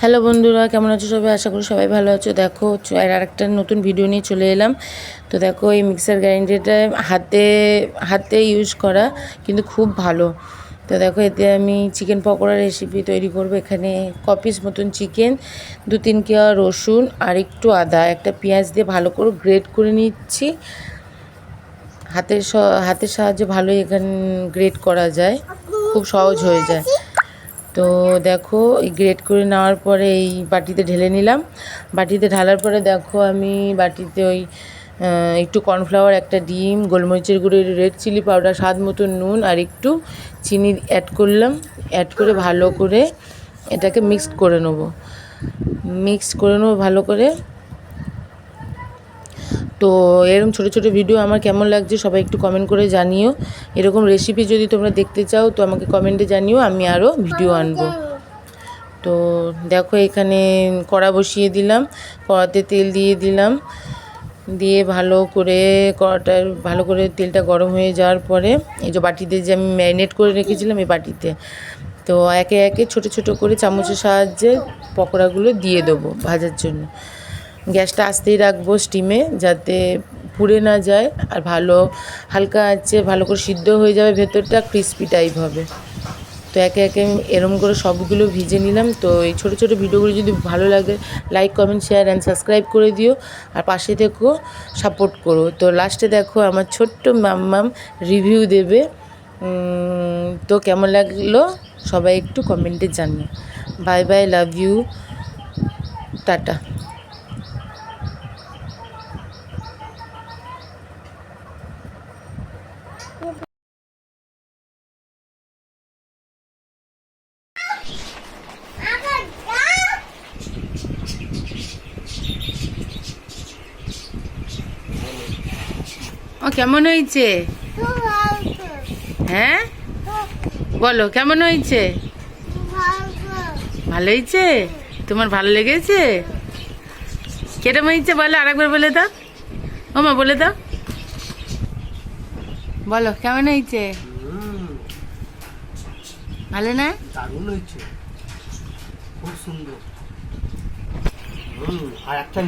Hello বন্ধুরা, কেমন আছো সবাই? আশা করি সবাই ভালো আছো। দেখো আর একটা নতুন ভিডিও নিয়ে চলে এলাম। তো দেখো, এই মিক্সার গ্রাইন্ডারটা হাতে হাতে ইউজ করা, কিন্তু খুব ভালো। তো দেখো, এতে আমি চিকেন পকোড়া রেসিপি তৈরি করব। এখানে কপিস মতন চিকেন দু তিন কেয়া রসুন, আর একটু আদা। একটা পেঁয়াজ দিয়ে ভালো করে গ্রেট করে নিচ্ছি। হাতের হাতের সাহায্যে ভালোই এখানে গ্রেট করা যায়। খুব সহজ হয়ে যায়। তো দেখো, এই গ্রেট করে নেওয়ার পরে এই বাটিতে ঢেলে নিলাম। বাটিতে ঢালার পরে দেখো, আমি বাটিতে ওই একটু কর্নফ্লাওয়ার একটা ডিম, গোলমরিচের গুঁড়ো রেড চিলি পাউডার স্বাদ মতো নুন আর একটু চিনি অ্যাড করলাম। অ্যাড করে ভালো করে এটাকে মিক্সড করে নেব। মিক্সড করে নেব ভালো করে। তো এরকম ছোটো ছোটো ভিডিও আমার কেমন লাগছে সবাই একটু কমেন্ট করে জানিও। এরকম রেসিপি যদি তোমরা দেখতে চাও তো আমাকে কমেন্টে জানিও আমি আরও ভিডিও আনব। তো দেখো এখানে কড়া বসিয়ে দিলাম কড়াতে তেল দিয়ে দিলাম। দিয়ে ভালো করে কড়াটা ভালো করে তেলটা গরম হয়ে যাওয়ার পরে এই যে বাটিতে যে আমি ম্যারিনেট করে রেখেছিলাম এই বাটিতে তো একে একে ছোট ছোট করে চামচের সাহায্যে পকোড়াগুলো দিয়ে দেবো ভাজার জন্য। গ্যাসটা আস্তেই রাখব স্টিমে যাতে পুড়ে না যায় আর ভালো হালকা আছে, ভালো করে সিদ্ধ হয়ে যাবে, ভেতরটা ক্রিস্পি টাইপ হবে। তো একে একে আমি এরম করে সবগুলো ভিজে নিলাম। তো এই ছোটো ছোটো ভিডিওগুলো যদি ভালো লাগে like comment share and subscribe করে দিও। আর পাশে থেকেও সাপোর্ট করো। তো লাস্টে দেখো আমার ছোট্ট মাম্মাম রিভিউ দেবে। তো কেমন লাগল? সবাই একটু কমেন্টে জানিও। Bye bye love you tata ও, কেমন হয়েছে? হ্যাঁ? বলো, কেমন হয়েছে? ভালো হয়েছে? তোমার ভালো লেগেছে? কেরম হয়েছে বলো, আরেকবার বলে দাও। ও মা বলে দাও। বলো, কেমন হয়েছে? ভালো না? দারুণ হয়েছে। খুব সুন্দর। আর একটা